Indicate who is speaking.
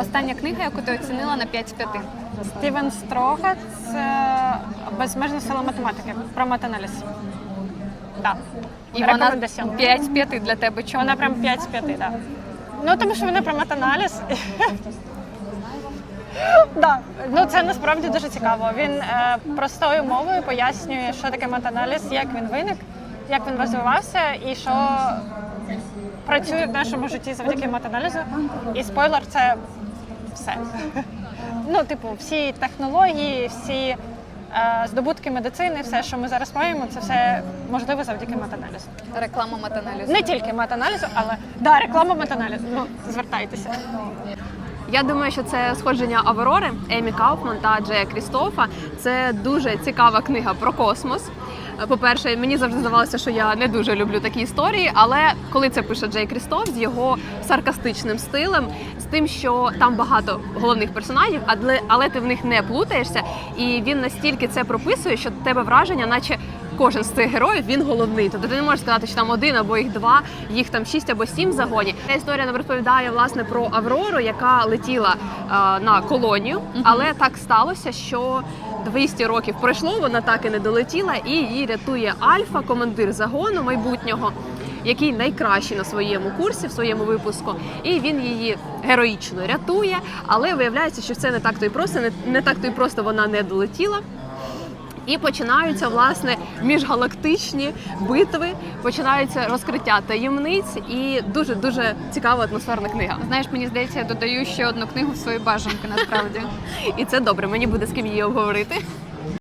Speaker 1: Остання книга, яку ти оцінила на 5 з 5.
Speaker 2: Стівен Строга це безмежна сила математики про матаналіз. Так.
Speaker 1: І вона
Speaker 2: Рекомендаціон.
Speaker 1: 5 з 5 для тебе. Чому?
Speaker 2: Вона прям 5 з 5, так. Ну, тому що вона про метаналіз. Да, ну це насправді дуже цікаво. Він е, простою мовою пояснює, що таке метаналіз, як він виник, як він розвивався і що працює в нашому житті завдяки метаналізу. І спойлер, це все. Ну, типу, всі технології, всі е, здобутки медицини, все, що ми зараз маємо, це все можливо завдяки метаналізу.
Speaker 1: Реклама метаналізу.
Speaker 2: Не тільки метаналізу, але да, реклама метаналізу. Ну, звертайтеся.
Speaker 3: Я думаю, що це сходження Аврори Емі Кауфман та Джея Крістофа. Це дуже цікава книга про космос. По-перше, мені завжди здавалося, що я не дуже люблю такі історії, але коли це пише Джей Крістоф з його саркастичним стилем, з тим, що там багато головних персонажів, але, але ти в них не плутаєшся, і він настільки це прописує, що тебе враження, наче кожен з цих героїв він головний. Тобто ти не можеш сказати, що там один або їх два, їх там шість або сім в загоні. Ця історія нам розповідає власне про Аврору, яка летіла е, на колонію, але так сталося, що 200 років пройшло, вона так і не долетіла, і її рятує Альфа, командир загону майбутнього. Який найкращий на своєму курсі, в своєму випуску, і він її героїчно рятує, але виявляється, що це не так то й просто, не, не так то й просто вона не долетіла. І починаються власне міжгалактичні битви, починаються розкриття таємниць і дуже дуже цікава атмосферна книга.
Speaker 1: Знаєш, мені здається, я додаю ще одну книгу в свої бажанки насправді.
Speaker 3: І це добре. Мені буде з ким її обговорити.